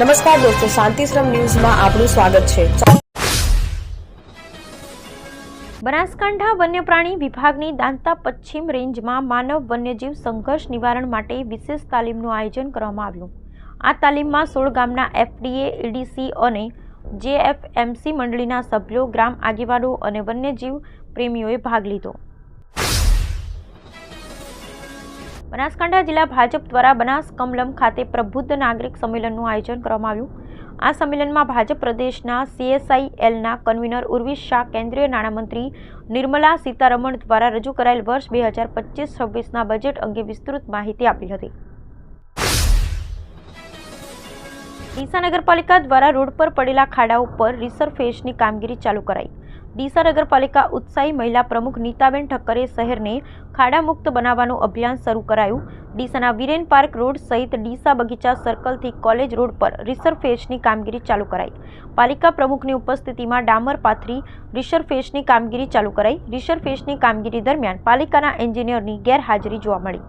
નમસ્કાર દોસ્તો, શાંતિશ્રમ ન્યૂઝમાં આપનું સ્વાગત છે. બનાસકાંઠા વન્યપ્રાણી વિભાગની દાંતા પશ્ચિમ રેન્જમાં માનવ વન્યજીવ સંઘર્ષ નિવારણ માટે વિશેષ તાલીમનું આયોજન કરવામાં આવ્યું. આ તાલીમમાં સોળ ગામના એફડીએ, ઈડીસી અને જેએફએમસી મંડળીના સભ્યો, ગ્રામ આગેવાનો અને વન્યજીવ પ્રેમીઓએ ભાગ લીધો. બનાસકાંઠા જિલ્લા ભાજપ દ્વારા બનાસ કમલમ ખાતે પ્રબુદ્ધ નાગરિક સંમેલનનું આયોજન કરવામાં આવ્યું. આ સંમેલનમાં ભાજપ પ્રદેશના સીએસઆઈએલના કન્વીનર ઉર્વિશ શાહ, કેન્દ્રીય નાણામંત્રી નિર્મલા સીતારમણ દ્વારા રજૂ કરાયેલ વર્ષ બે હજાર પચીસ છવ્વીસના બજેટ અંગે વિસ્તૃત માહિતી આપી હતી. ડીસા નગરપાલિકા દ્વારા રોડ પર પડેલા ખાડાઓ પર રિસરફેસની કામગીરી ચાલુ કરાઈ. ડીસા નગરપાલિકા ઉત્સાહી મહિલા પ્રમુખ નીતાબેન ઠક્કરે શહેરને ખાડામુક્ત બનાવવાનું અભિયાન શરૂ કરાયું. ડીસાના વિરેન પાર્ક રોડ સહિત ડીસા બગીચા સર્કલથી કોલેજ રોડ પર રિસરફેસની કામગીરી ચાલુ કરાઈ. પાલિકા પ્રમુખની ઉપસ્થિતિમાં ડામર પાથરી રિસરફેસની કામગીરી ચાલુ કરાઈ. રિસરફેસની કામગીરી દરમિયાન પાલિકાના એન્જિનિયરની ગેરહાજરી જોવા મળી.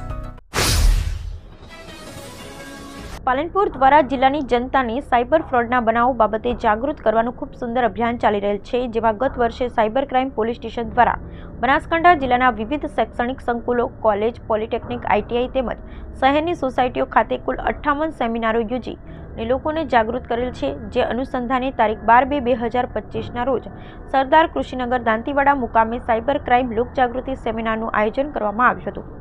પાલનપુર દ્વારા જિલ્લાની જનતાને સાયબર ફ્રોડના બનાવો બાબતે જાગૃત કરવાનું ખૂબ સુંદર અભિયાન ચાલી રહેલ છે, જેમાં ગત વર્ષે સાયબર ક્રાઇમ પોલીસ સ્ટેશન દ્વારા બનાસકાંઠા જિલ્લાના વિવિધ શૈક્ષણિક સંકુલો, કોલેજ, પોલિટેકનિક આઈટીઆઈ તેમજ શહેરની સોસાયટીઓ ખાતે કુલ અઠ્ઠાવન સેમિનારો યોજી ને લોકોને જાગૃત કરેલ છે, જે અનુસંધાને તારીખ બાર બે બે હજાર પચીસના રોજ સરદાર કૃષિનગર દાંતીવાડા મુકામે સાયબર ક્રાઇમ લોકજાગૃતિ સેમિનારનું આયોજન કરવામાં આવ્યું હતું.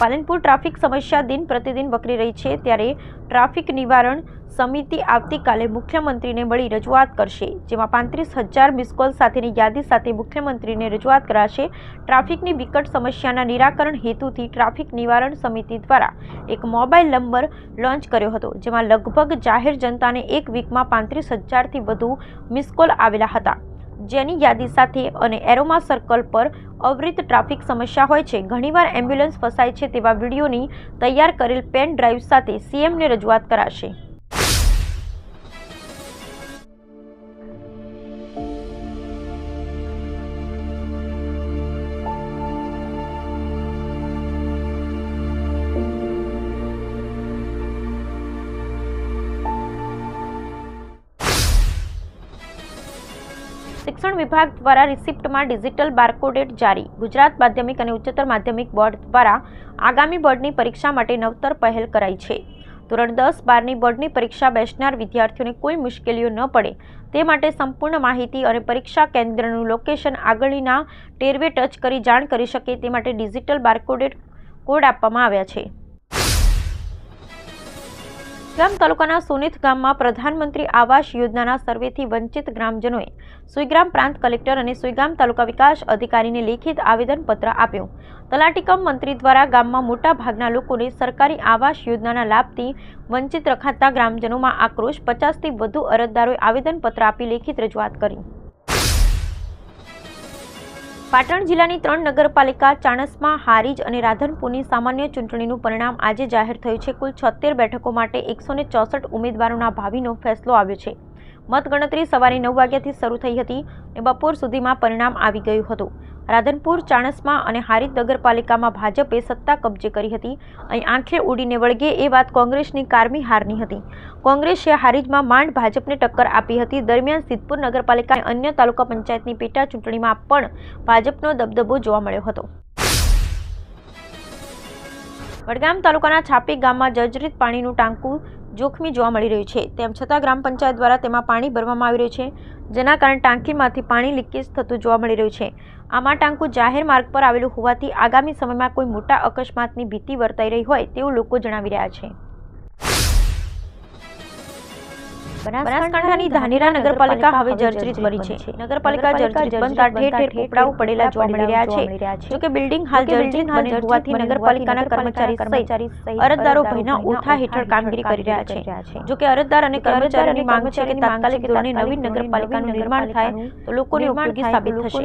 પાલનપુર ટ્રાફિક સમસ્યા દિન પ્રતિદિન વકરી રહી છે ત્યારે ટ્રાફિક નિવારણ સમિતિ આવતીકાલે મુખ્યમંત્રીને મળી રજૂઆત કરશે, જેમાં પાંત્રીસ હજાર મિસકોલ સાથેની યાદી સાથે મુખ્યમંત્રીને રજૂઆત કરાશે. ટ્રાફિકની વિકટ સમસ્યાના નિરાકરણ હેતુથી ટ્રાફિક નિવારણ સમિતિ દ્વારા એક મોબાઈલ નંબર લોન્ચ કર્યો હતો, જેમાં લગભગ જાહેર જનતાને એક વીકમાં પાંત્રીસ હજારથી વધુ મિસકોલ આવેલા હતા. જેની યાદી સાથે અને એરોમા સર્કલ પર અવિરત ટ્રાફિક સમસ્યા હોય છે. ઘણીવાર એમ્બ્યુલન્સ ફસાય છે તેવા વિડીયોની તૈયાર કરેલ પેન ડ્રાઈવ સાથે સીએમને રજૂઆત કરાશે. શિક્ષણ વિભાગ દ્વારા રિસિપ્ટમાં ડિજિટલ બારકોડેટ જારી. ગુજરાત માધ્યમિક અને ઉચ્ચતર માધ્યમિક બોર્ડ દ્વારા આગામી બોર્ડની પરીક્ષા માટે નવતર પહેલ કરાઈ છે. ધોરણ દસ બારની બોર્ડની પરીક્ષા બેસનાર વિદ્યાર્થીઓને કોઈ મુશ્કેલીઓ ન પડે. તે માટે સંપૂર્ણ માહિતી અને પરીક્ષા કેન્દ્રનું લોકેશન આગળના ટેરવે ટચ કરી જાણ કરી શકે તે માટે ડિજિટલ બારકોડેટ કોડ આપવામાં આવ્યા છે. ગામ તાલુકાના સુનિત ગામમાં પ્રધાનમંત્રી આવાસ યોજનાના સર્વેથી વંચિત ગ્રામજનોએ સુઈગ્રામ પ્રાંત કલેક્ટર અને સુઈગામ તાલુકા વિકાસ અધિકારીને લેખિત આવેદનપત્ર આપ્યું. તલાટીકમ મંત્રી દ્વારા ગામમાં મોટા ભાગના લોકોને સરકારી આવાસ યોજનાના લાભથી વંચિત રખાતા ગ્રામજનોમાં આક્રોશ. પચાસથી વધુ અરજદારોએ આવેદનપત્ર આપી લેખિત રજૂઆત કરી. પાટણ જિલ્લાની ત્રણ નગરપાલિકા ચાણસમાં હારીજ અને રાધનપુરની સામાન્ય ચૂંટણીનું પરિણામ આજે જાહેર થયું છે. કુલ છોતેર બેઠકો માટે એકસો ચોસઠ ઉમેદવારોના ભાવિનો ફેસલો આવ્યો છે. મતગણતરી સવારે નવ વાગ્યાથી શરૂ થઈ હતી અને બપોર સુધીમાં પરિણામ આવી ગયું હતું. રાધનપુર, ચાણસમાં અને હારીજ નગરપાલિકામાં ભાજપે સત્તા કબજે કરી હતી અહીં આંખે ઉડીને વળગે એ વાત કોંગ્રેસની કારમી હારની હતી. કોંગ્રેસે હારીજમાં માંડ ભાજપને ટક્કર આપી હતી. દરમિયાન સિદ્ધપુર નગરપાલિકા અને અન્ય તાલુકા પંચાયતની પેટા ચૂંટણીમાં પણ ભાજપનો દબદબો જોવા મળ્યો હતો. વડગામ તાલુકાના છાપી ગામમાં જર્જરિત પાણીનું ટાંકું જોખમી જોવા મળી રહ્યું છે. તેમ છતાં ગ્રામ પંચાયત દ્વારા તેમાં પાણી ભરવામાં આવી રહ્યું છે, જેના કારણે ટાંકીમાંથી પાણી લીકેજ થતું જોવા મળી રહ્યું છે. આમાં ટાંકું જાહેર માર્ગ પર આવેલું હોવાથી આગામી સમયમાં કોઈ મોટા અકસ્માતની ભીતિ વર્તાઈ રહી હોય તેવું લોકો જણાવી રહ્યા છે. બનાસકાંઠાની ધાનેરા નગરપાલિકા હવે જર્જરિત બની છે. નગરપાલિકા જર્જરિત બનતા ઠેર ઠેર પોપડાઓ પડેલા જોવા મળી રહ્યા છે. જોકે બિલ્ડિંગ હાલ જર્જરિત બની હોવાથી નગરપાલિકાના કર્મચારી સહિત અરજદારો ભયના ઓથા હેઠળ કામગીરી કરી રહ્યા છે. જોકે અરજદાર અને કર્મચારીની માંગ છે કે તાત્કાલિક ધોરણે નવી નગરપાલિકાનું નિર્માણ થાય તો લોકોને ઉપયોગી સાબિત થશે.